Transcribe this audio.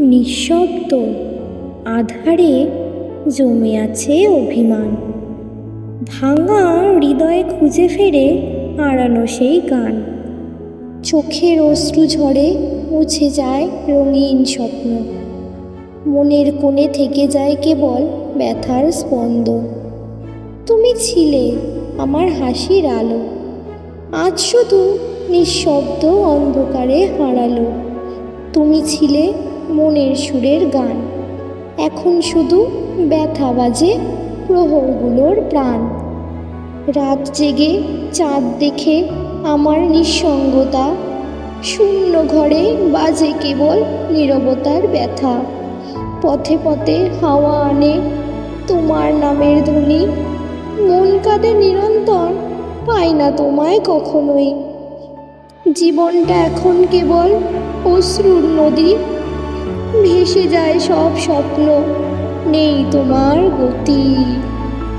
নিঃশব্দ আধারে জমে আছে অভিমান। ভাঙা হৃদয়ে খুঁজে ফেরে আড়ানো সেই গান। চোখের অশ্রু ঝরে মুছে যায় রঙিন স্বপ্ন। মনের কোণে থেকে যায় কেবল ব্যথার স্পন্দন। তুমি ছিলে আমার হাসির আলো। আজ শুধু নিঃশব্দ অন্ধকারে হারালো। তুমি ছিলে মনের সুরের গান। এখন শুধু ব্যথা বাজে প্রহরগুলোর প্রাণ। রাত জেগে চাঁদ দেখে আমার নিঃসঙ্গতা। শূন্য ঘরে বাজে কেবল নীরবতার ব্যথা। পথে পথে হাওয়া আনে তোমার নামের ধ্বনি। মন কাঁদে নিরন্তর, পাই না তোমায় কখনোই। জীবনটা এখন কেবল অশ্রুর নদী। ভেসে যায় সব স্বপ্ন। নেই তোমার গতি।